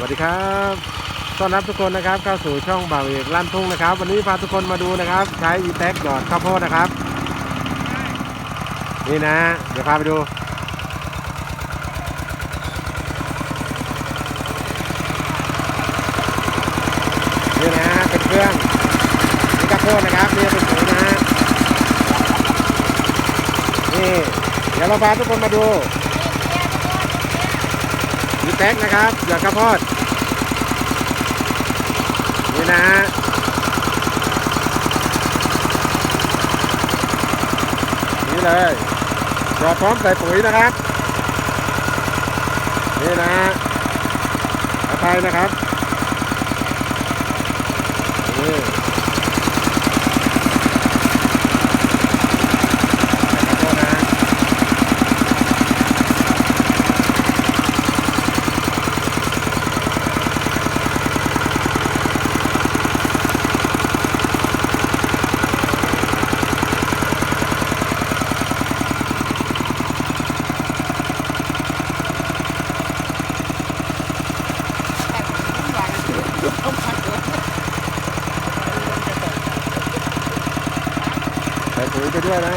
วัสดีครับต้อนรับทุกคนนะครับเข้าสู่ช่องบ่าวเอกลั่นทุ่งนะครับ วันนี้พาทุกคนมาดูนะครับ ใช้อีแท็กหยอดข้าวโพดนะครับ นี่นะ เดี๋ยวพาไปดู นี่นะเป็นเครื่องนี่ข้าวโพดนะครับนี่เป็นปุ๋ยนะนี่เดี๋ยวเราพาทุกคนมาดู มีแท็กนะครับหยอดข้าวโพดนี่นะฮะนี่เลยหยอดพร้อมใส่ปุ๋ยนะครับ นี่นะฮะอไทยนะครับ ปุ๋ยไปด้วยนะ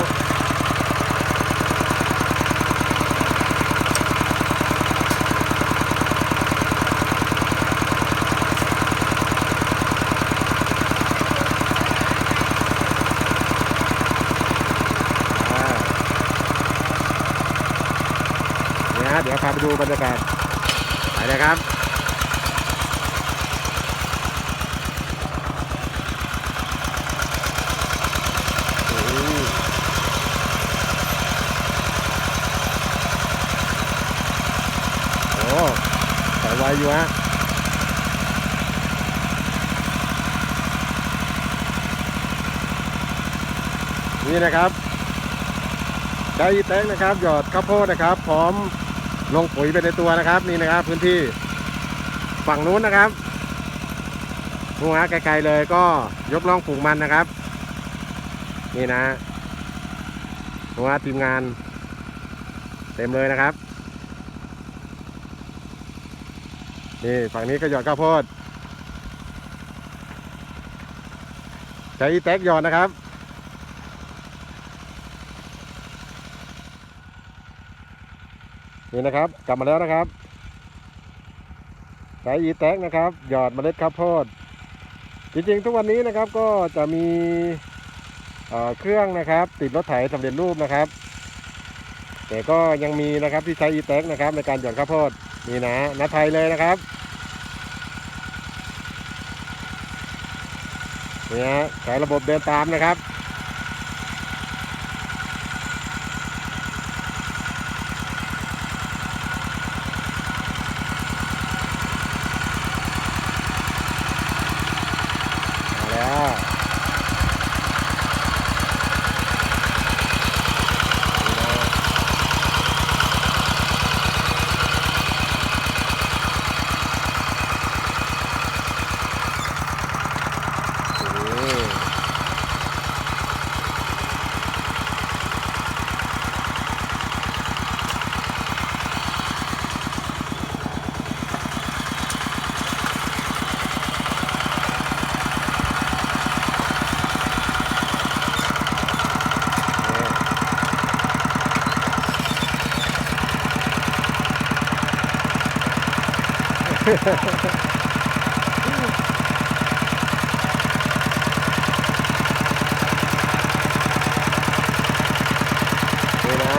อ่านี่ฮะเดี๋ยวพาไปดูบรรยากาศไปเลยครับ โอ้โหโอ้ใส่ไว อยู่ฮะนี่นะครับไดอีแตงนะครับหยอดข้าวโพดนะครับ พร้อมลงปุ๋ยไปในตัวนะครับ นี่นะครับ พื้นที่ฝั่งนู้นนะครับหัวไกลๆเลยก็ยกล่องปลูกมันนะครับ นี่นะเพราะว่าทีมงาน เต็มเลยนะครับ นี่ฝั่งนี้ก็หยอดข้าวโพดใช้แท็กหยอดนะครับ นี่นะครับกลับมาแล้วนะครับใช้อีแท็กนะครับ หยอดเมล็ดข้าวโพด จริงๆ ทุกวันนี้นะครับก็จะมีเเครื่องนะครับ ติดรถไถสำเร็จรูปนะครับ แต่ก็ยังมีนะครับที่ใช้อีแท็กนะครับในการหย่อนข้าวโพด นี่นะนาไทยเลยนะครับเนี่ยใช้ระบบเดินตามนะครับ นี่นะ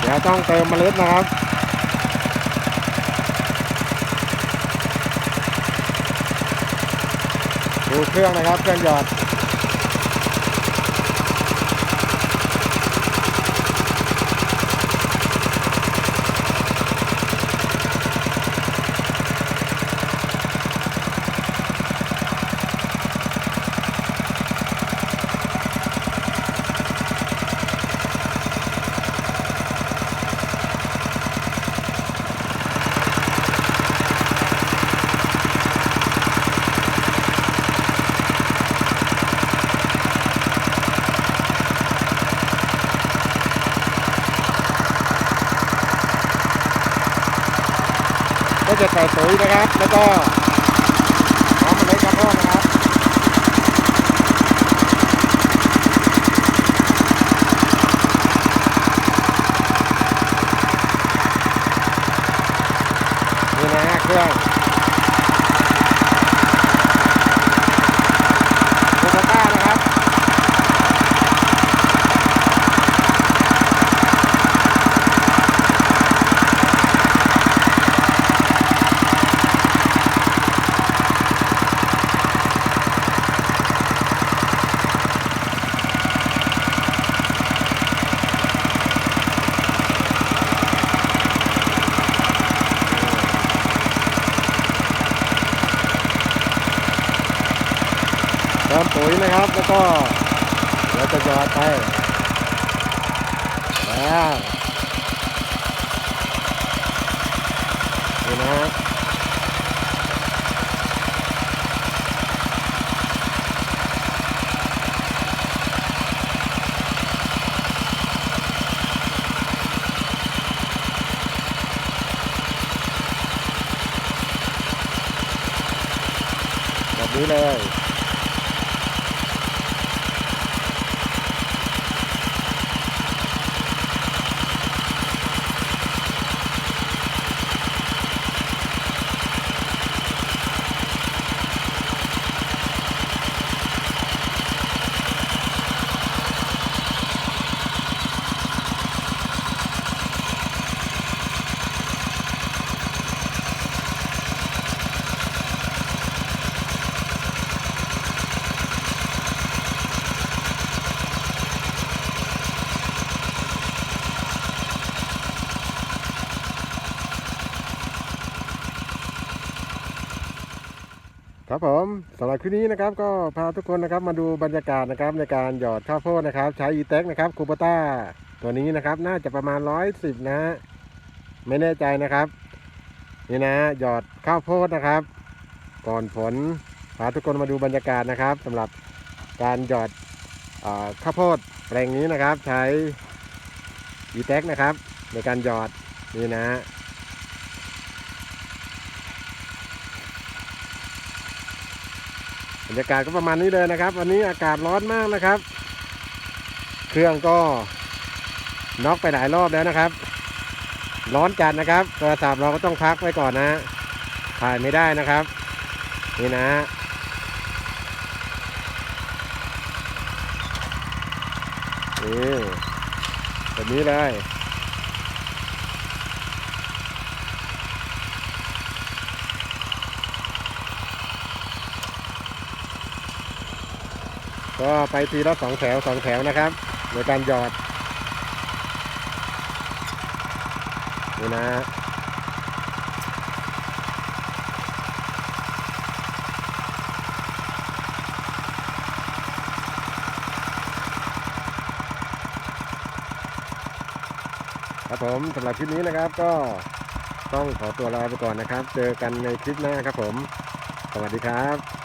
เดี๋ยวต้องเติมเมล็ดนะครับดูเครื่องนะครับ เครื่องหยอด ก็จะใส่ปุ๋ยนะครับ แล้วก็พร้อมเมล็ดข้าวโพดนะครับ นี่นะฮะเครื่องโตโยต้านะครับ เติมปุ๋ยนะครับ แล้วก็เราจะหยอดไปแล้วนี่นะแบบนี้เลย ครับผมสำหรับคลิปนี้นะครับก็พาทุกคนนะครับมาดูบรรยากาศนะครับในการหยอดข้าวโพดนะครับ ใช้อีเต็กนะครับคูปต้าตัวนี้นะครับ น่าจะประมาณร้อยสิบนะฮะไม่แน่ใจนะครับ นี่นะหยอดข้าวโพดนะครับ ก่อนผลพาทุกคนมาดูบรรยากาศนะครับสำหรับการหยอดข้าวโพดแปลงนี้นะครับ ใช้อีเต็กนะครับ ในการหยอดนี่นะ รรยากาศก็ประมาณนี้เลยนะครับ วันนี้อากาศร้อนมากนะครับ เครื่องก็น็อกไปหลายรอบแล้วนะครับ ร้อนจัดนะครับโทรศัพท์เราก็ต้องพักไว้ก่อนนะ ถ่ายไม่ได้นะครับ นี่นะนี่แบบนี้เลย ก็ไปทีละสองแถวสองแถวนะครับในการหยอดนี่นะครัครับผมสำหรับคลิปนี้นะครับก็ต้องขอตัวลาไปก่อนนะครับ เจอกันในคลิปหน้าครับผม สวัสดีครับ